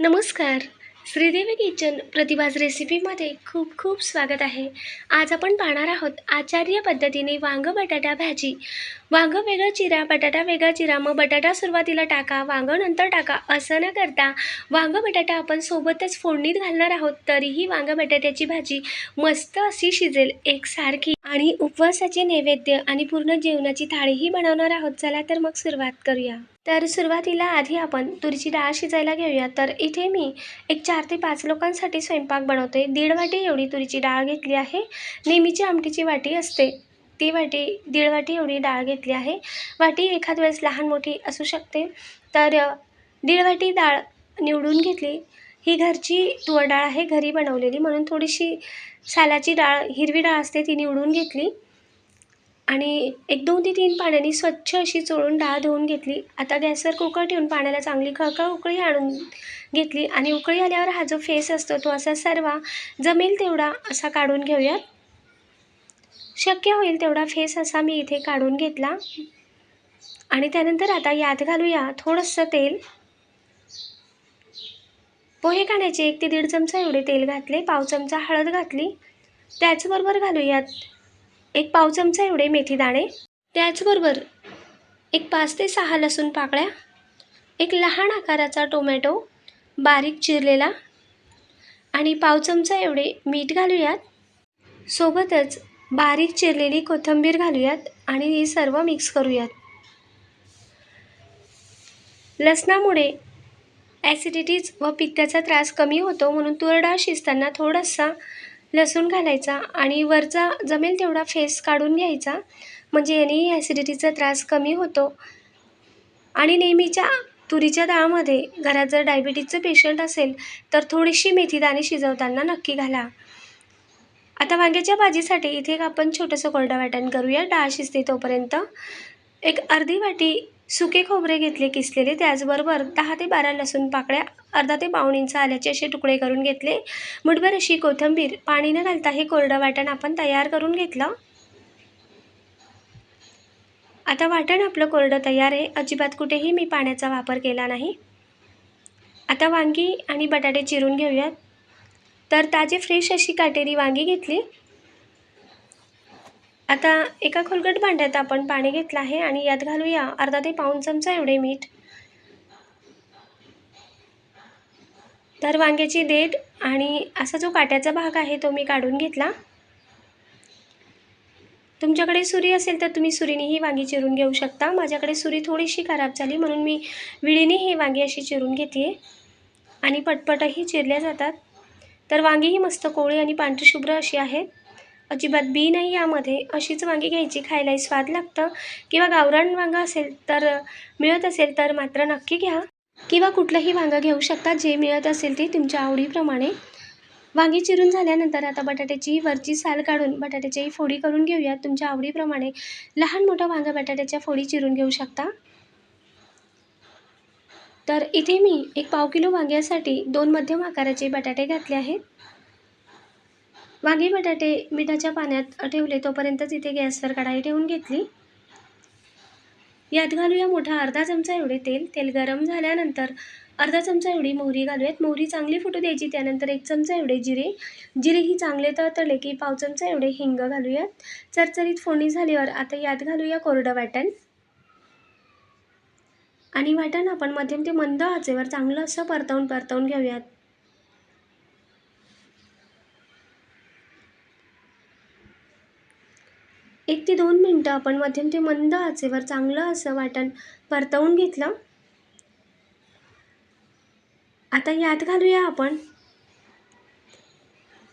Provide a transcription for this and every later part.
नमस्कार. श्रीदेवी किचन प्रतिभाज रेसिपीमध्ये खूप खूप स्वागत आहे. आज आपण पाहणार आहोत आचार्य पद्धतीने वांग बटाटा भाजी. वांग वेगळं चिरा बटाटा वेगळा चिरा मग बटाटा सुरुवातीला टाका वांग नंतर टाका असं न करता वांग बटाटा आपण सोबतच फोडणीत घालणार आहोत तरीही वांग बटाट्याची भाजी मस्त अशी शिजेल एकसारखी आणि उपवासाचे नैवेद्य आणि पूर्ण जेवणाची थाळीही बनवणार आहोत. चला तर मग सुरुवात करूया. तर सुरुवातीला आधी आपण तुरीची डाळ शिजायला घेऊया. तर इथे मी एक चार ते पाच लोकांसाठी स्वयंपाक बनवते. दीड वाटी एवढी तुरीची डाळ घेतली आहे. नेहमीची आमटीची वाटी असते. ती वाटी दीड वाटी एवढी डाळ घेतली आहे. वाटी एखाद वेळेस लहान मोठी असू शकते. तर दीड वाटी डाळ निवडून घेतली. ही घरची तूर डाळ आहे. घरी बनवलेली. म्हणून थोडीशी सालाची डाळ हिरवी डाळ असते ती निवडून घेतली. आणि एक दोन ते तीन पाण्याने स्वच्छ अशी चोळून डाळ धुवून घेतली. आता गॅसवर कुकर ठेवून पाण्याला चांगली खळखळ उकळी आणून घेतली आणि उकळी आल्यावर हा जो फेस असतो तो असा सर्व जमेल तेवढा असा काढून घेऊयात. शक्य होईल तेवढा फेस असा मी इथे काढून घेतला. आणि त्यानंतर आता यात घालूया थोडंसं तेल. पोहे काढायचे एक ते दीड चमचा एवढे तेल घातले पाव चमचा हळद घातली. त्याचबरोबर घालूयात एक पाव चमचा एवढे मेथी दाणे त्याचबरोबर एक पाच ते सहा लसूण पाकळ्या एक लहान आकाराचा टोमॅटो बारीक चिरलेला आणि पाव चमचा एवढे मीठ घालूयात. सोबतच बारीक चिरलेली कोथिंबीर घालूयात आणि ही सर्व मिक्स करूयात. लसणामुळे ॲसिडिटीज व पित्ताचा त्रास कमी होतो म्हणून तुरडाळ शिजताना थोडासा लसूण घालायचा आणि वरचा जमेल तेवढा फेस काढून घ्यायचा. म्हणजे यानेही ॲसिडिटीचा त्रास कमी होतो. आणि नेहमीच्या तुरीच्या डाळमध्ये घरात जर डायबिटीजचं पेशंट असेल तर थोडीशी मेथीदाणे शिजवताना नक्की घाला. आता वांग्याच्या भाजीसाठी इथे एक आपण छोटंसं कोरडं वाटण करूया. डाळ शिजते तोपर्यंत एक अर्धी वाटी सुके खोबरे घेतले किसलेले त्याचबरोबर दहा ते बारा लसूण पाकळ्या अर्धा ते पाऊण इंच आल्याचे असे तुकडे करून घेतले. मुठभर अशी कोथिंबीर पाणी न घालता हे कोरडं वाटण आपण तयार करून घेतलं. आता वाटण आपलं कोरडं तयार आहे. अजिबात कुठेही मी पाण्याचा वापर केला नाही. आता वांगी आणि बटाटे चिरून घेऊयात. तर ताजे फ्रेश अशी काटेरी वांगी घेतली. आता एका खोलगट भांड्यात आपण पाणी घेतलं आहे आणि यात घालूया अर्धा ते पाऊण चमचा एवढे मीठ. तर वांग्याची देठ आणि असा जो काट्याचा भाग आहे तो मी काढून घेतला. तुमच्याकडे सुरी असेल तर तुम्ही सुरीने ही वांगी चिरून घेऊ शकता. माझ्याकडे सुरी थोडीशी खराब झाली म्हणून मी विळीने ही वांगी अशी चिरून घेते आणि पटपटही चिरल्या जातात. तर वांगी ही मस्त कोळी आणि पांढरीशुभ्र अशी आहेत. अजिबात बी नाही यामध्ये. अशीच वांगी घ्यायची खायलाही स्वाद लागतं. किंवा गावरान वांगं असेल तर मिळत असेल तर मात्र नक्की घ्या. किंवा कुठलंही वांगं घेऊ शकता जे मिळत असेल ते तुमच्या आवडीप्रमाणे. वांगी चिरून झाल्यानंतर आता बटाट्याची वरची साल काढून बटाट्याच्याही फोडी करून घेऊया तुमच्या आवडीप्रमाणे लहान मोठा वांगा बटाट्याच्या फोडी चिरून घेऊ शकता. तर इथे मी एक पाव किलो वांग्यासाठी दोन मध्यम आकाराचे बटाटे घातले आहेत. वांगे बटाटे मिठाच्या पाण्यात ठेवले तोपर्यंतच इथे गॅसवर कढाई ठेवून घेतली. यात घालूया मोठा अर्धा चमचा एवढे तेल. तेल गरम झाल्यानंतर अर्धा चमचा एवढी मोहरी घालूयात. मोहरी चांगली फुटू द्यायची. त्यानंतर एक चमचा एवढे जिरे. जिरे ही चांगले तळतळले की पाव चमचा एवढे हिंग घालूयात. चरचरीत फोडणी झाल्यावर आता यात घालूया कोरडं वाटण. आणि वाटण आपण मध्यम ते मंद आचेवर चांगलं असं परतवून परतवून घेऊयात. एक ते दोन मिनटं आपण मध्यम ते मंद आचेवर चांगलं असं वाटण परतवून घेतलं. आता यात घालूया आपण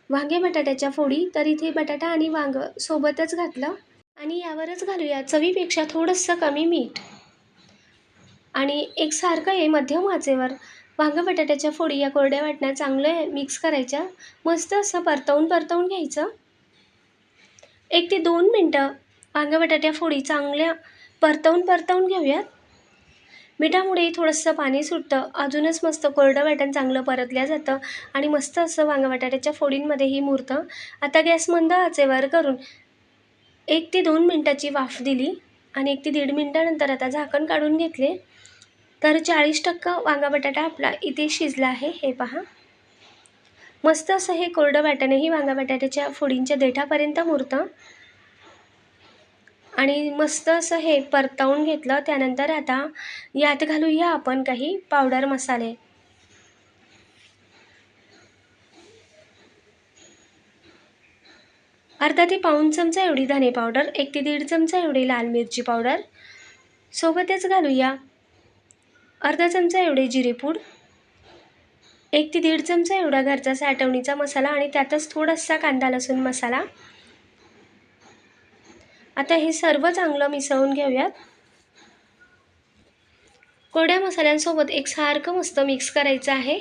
वांगे बटाट्याच्या फोडी. तर इथे बटाटा आणि वांग सोबतच घातलं. आणि यावरच घालूया चवीपेक्षा थोडंसं कमी मीठ. आणि एकसारखं आहे मध्यम आचेवर वांग बटाट्याच्या फोडी या कोरड्या वाटण्या चांगलं मिक्स करायच्या. मस्त असं परतवून परतवून घ्यायचं. एक ते दोन मिनटं वांगा बटाट्या फोडी चांगल्या परतवून परतवून घेऊयात. मिठामुळे थोडंसं पाणी सुटतं. अजूनच मस्त कोरडं वाटण चांगलं परतल्या जातं आणि मस्त असं वांगा बटाट्याच्या फोडींमध्येही मुरतं. आता गॅस मंद आचेवर करून एक ते दोन मिनटाची वाफ दिली आणि एक ते दीड मिनटानंतर आता झाकण काढून घेतले. तर चाळीस टक्का वांगा बटाटा आपला इथे शिजला आहे. हे पहा. मस्त असं हे कोरडं वाटणंही वांगा बटाट्याच्या फोडींच्या देठापर्यंत मुरतं. आणि मस्त असं हे परतवून घेतलं. त्यानंतर आता यात घालूया आपण काही पावडर मसाले. अर्धा ते पाऊण चमचा एवढी धने पावडर एक ते दीड चमचा एवढी लाल मिरची पावडर. सोबतच घालूया अर्धा चमचा एवढे जिरेपूड एक ते दीड चमचा एवढा घरचा साठवणीचा मसाला आणि त्यातच थोडासा कांदा लसूण मसाला. आता हे सर्व चांगलं मिसळून घेऊयात. कोरड्या मसाल्यांसोबत एक सारखं मस्त मिक्स करायचं आहे.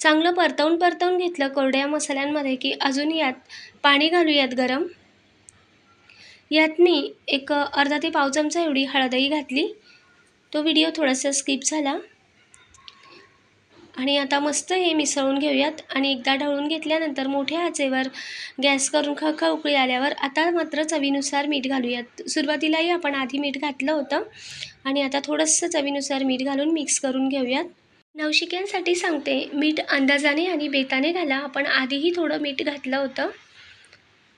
चांगलं परतवून परतवून घेतलं कोरड्या मसाल्यांमध्ये की अजून यात पाणी घालूयात गरम. यात मी एक अर्धा ते पाव चमचा एवढी हळदही घातली. तो व्हिडिओ थोडासा स्किप झाला. आणि आता मस्त हे मिसळून घेऊयात. आणि एकदा ढवळून घेतल्यानंतर मोठ्या आचेवर गॅस करून खळखळ उकळी आल्यावर आता मात्र चवीनुसार मीठ घालूयात. सुरुवातीलाही आपण आधी मीठ घातलं होतं. आणि आता थोडंसं चवीनुसार मीठ घालून मिक्स करून घेऊयात. नवशिक्यांसाठी सांगते मीठ अंदाजाने आणि बेताने घाला. आपण आधीही थोडं मीठ घातलं होतं.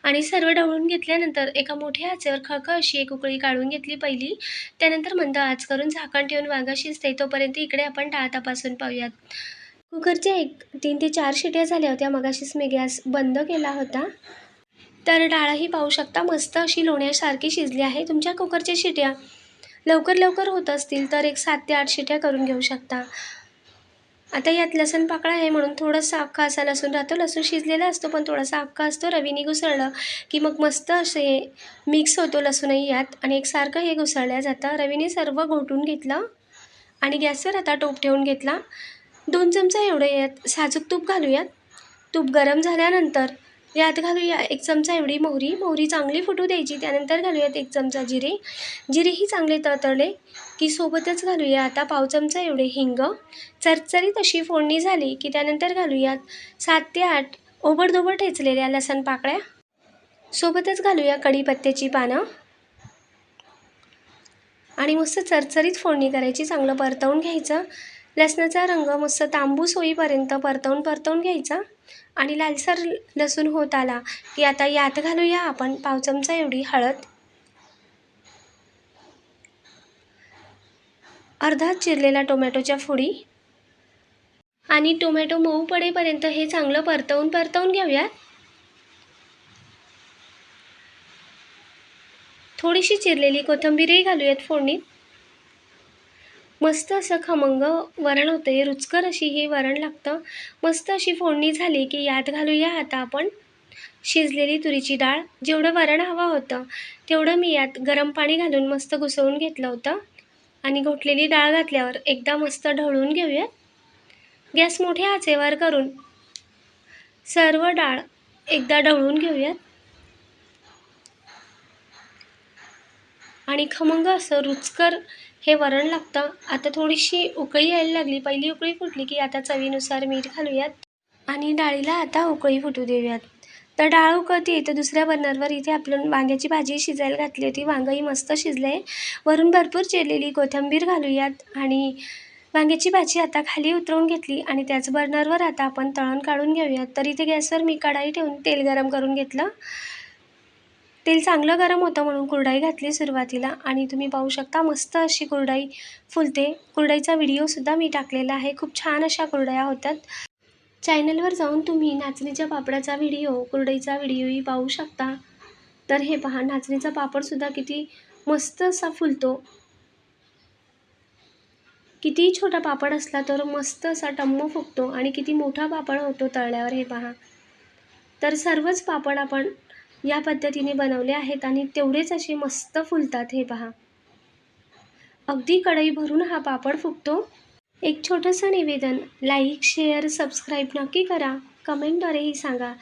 आणि सर्व ढवळून घेतल्यानंतर एका मोठ्या आचेवर खळखळ अशी एक उकळी काढून घेतली पहिली. त्यानंतर मंद आच करून झाकण ठेवून वांगा शिजते तोपर्यंत इकडे आपण डाळ तपासून पाहूयात. कुकरच्या एक तीन ते चार शिट्या झाल्या होत्या मगाशीच मी गॅस बंद केला होता. तर डाळही पाहू शकता मस्त अशी लोण्यासारखी शिजली आहे. तुमच्या कुकरच्या शिट्या लवकर लवकर होत असतील तर एक सात ते आठ शिट्या करून घेऊ शकता. आता यात लसूण पाकळा आहे म्हणून थोडंसं अख्खा असा लसूण राहतो. लसूण शिजलेला असतो पण थोडासा अख्खा असतो. रवीने घुसळलं की मग मस्त असे मिक्स होतो लसूणही यात आणि एकसारखं हे घुसळल्या जातं. रवीने सर्व घोटून घेतलं आणि गॅसवर आता टोप ठेवून घेतला. दोन चमचा एवढं यात. साजूक तूप घालूयात. तूप गरम झाल्यानंतर यात घालूया एक चमचा एवढी मोहरी. मोहरी चांगली फुटू द्यायची. त्यानंतर घालूयात एक चमचा जिरे. जिरेही चांगले तळतळले. की सोबतच घालूया. आता पाव चमचा एवढे. हिंग. चरचरीत अशी फोडणी झाली की त्यानंतर घालूयात सात ते आठ ओबडधोबड ठेचलेल्या लसण पाकळ्या. सोबतच घालूया कढीपत्त्याची पानं. आणि मस्त चरचरीत फोडणी करायची. चांगलं परतवून घ्यायचं. लसणाचा रंग मस्त तांबूस होईपर्यंत परतवून परतवून घ्यायचा. आणि लालसर लसूण होत आला की आता यात घालूया आपण पाव चमचा एवढी हळद. अर्धा चिरलेला टोमॅटोच्या फोडी आणि टोमॅटो मऊ पडेपर्यंत हे चांगलं परतवून परतवून घेऊयात. थोडीशी चिरलेली कोथिंबीरही घालूयात फोडणीत. मस्त असं खमंग वरण होतं आहे रुचकर अशी हे वरण लागतं. मस्त अशी फोडणी झाली की यात घालूया आता आपण शिजलेली तुरीची डाळ. जेवढं वरण हवं होतं तेवढं मी यात गरम पाणी घालून मस्त घुसवून घेतलं होतं. आणि घोटलेली डाळ घातल्यावर एकदा मस्त ढवळून घेऊयात. गॅस मोठ्या आचेवर करून सर्व डाळ एकदा ढवळून घेऊयात. आणि खमंग असं रुचकर हे वरण लागतं. आता थोडीशी उकळी यायला लागली. पहिली उकळी फुटली की आता चवीनुसार मीठ घालूयात. आणि डाळीला आता उकळी फुटू देऊयात. तर डाळ उकळते तर दुसऱ्या बर्नरवर इथे आपलं वांग्याची भाजी शिजायला घातली होती. वांगंही मस्त शिजलं आहे वरून भरपूर चिरलेली कोथिंबीर घालूयात आणि वांग्याची भाजी आता खाली उतरवून घेतली आणि त्याच बर्नरवर आता आपण तळण काढून घेऊयात. तर इथे गॅसवर मी कढाई ठेवून तेल गरम करून घेतलं. तेल चांगलं गरम होतं म्हणून कुरडाई घातली सुरुवातीला आणि तुम्ही पाहू शकता मस्त अशी कुरडाई फुलते. कुरडाईचा व्हिडिओसुद्धा मी टाकलेला आहे. खूप छान अशा कुरडाया होतात चॅनलवर जाऊन तुम्ही नाचणीच्या पापडाचा व्हिडिओ कुरडईचा व्हिडिओही पाहू शकता. तर हे पहा नाचणीचा पापडसुद्धा किती मस्त असा फुलतो. कितीही छोटा पापड असला तर मस्त असा टम्म फुगतो आणि किती मोठा पापड होतो तळल्यावर हे पहा. तर सर्वच पापड आपण या पद्धतीने बनवले आहेत आणि तेवढेच असे मस्त फुलतात हे पहा. अगदी कढई भरून हा पापड फुगतो. एक छोटंसं निवेदन लाईक शेअर सबस्क्राईब नक्की करा. कमेंटद्वारेही सांगा.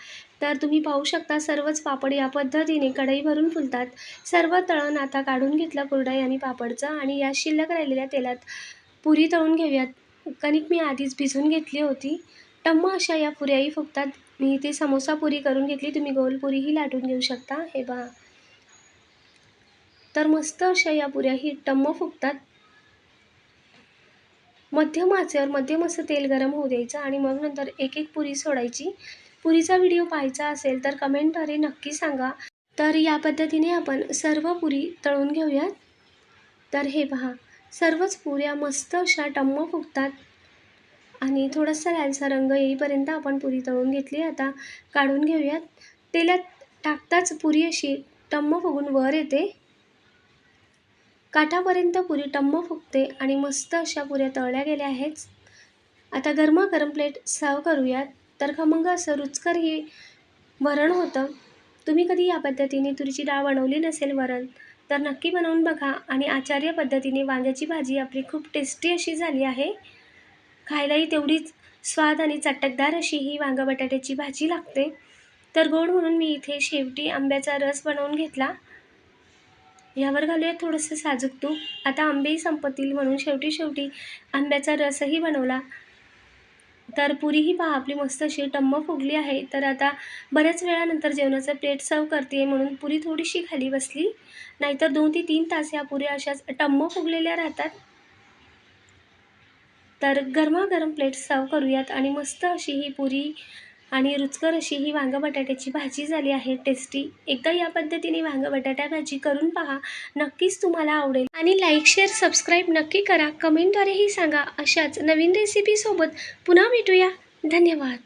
तर तुम्ही पाहू शकता सर्वच पापड या पद्धतीने कढई भरून फुलतात. सर्व तळण आता काढून घेतलं कुरडाई आणि पापडचं आणि या शिल्लक राहिलेल्या तेलात पुरी तळून घेऊयात. कणिक मी आधीच भिजून घेतली होती. टम्म अशा या पुऱ्याही फुगतात. मी इथे समोसा पुरी करून घेतली. तुम्ही गोल पुरीही लाटून घेऊ शकता. हे पहा. तर मस्त अशा या पुऱ्याही टम्म फुगतात. मध्यम आचेवर मध्यम असं तेल गरम होऊ द्यायचं आणि मग नंतर एक एक पुरी सोडायची. पुरीचा व्हिडिओ पाहायचा असेल तर कमेंटद्वारे नक्की सांगा. तर या पद्धतीने आपण सर्व पुरी तळून घेऊयात. तर हे पहा सर्वच पुऱ्या मस्त अशा टम्म फुगतात. आणि थोडासा लालसा रंग येईपर्यंत आपण पुरी तळून घेतली आता काढून घेऊयात. तेलात टाकताच पुरी अशी टम्म फुगून वर येते. काठापर्यंत पुरी टम्म फुगते आणि मस्त अशा पुऱ्या तळल्या गेल्या आहेत. आता गरमागरम प्लेट सर्व करूयात. तर खमंग असं रुचकर ही वरण होतं. तुम्ही कधी या पद्धतीने तुरीची डाळ बनवली नसेल वरण तर नक्की बनवून बघा आणि आचार्य पद्धतीने वांग्याची भाजी आपली खूप टेस्टी अशी झाली आहे. खायलाही तेवढीच स्वाद आणि चटकदार अशी ही वांगा बटाट्याची भाजी लागते. तर गोड म्हणून मी इथे शेवटी आंब्याचा रस बनवून घेतला. यावर घालूया थोडंसं साजूक तूप. आता आंबेही संपतील म्हणून शेवटी शेवटी आंब्याचा रसही बनवला. तर पुरीही पहा आपली मस्त अशी टम्म फुगली आहे. तर आता बऱ्याच वेळानंतर जेवणाचं प्लेट सर्व करते म्हणून पुरी थोडीशी खाली बसली. नाहीतर दोन ते तीन तास या पुऱ्या अशाच टम्म फुगलेल्या राहतात. तर गरमागरम प्लेट सर्व करूयात आणि मस्त अशी ही पुरी आणि रुचकर अशी ही वांगं बटाट्याची भाजी झाली आहे. टेस्टी एकदा या पद्धतीने वांगा बटाटा भाजी करून पहा. नक्कीच तुम्हाला आवडेल. आणि लाईक शेअर सबस्क्राईब नक्की करा. कमेंटद्वारेही सांगा. अशाच नवीन रेसिपीसोबत पुन्हा भेटूया. धन्यवाद.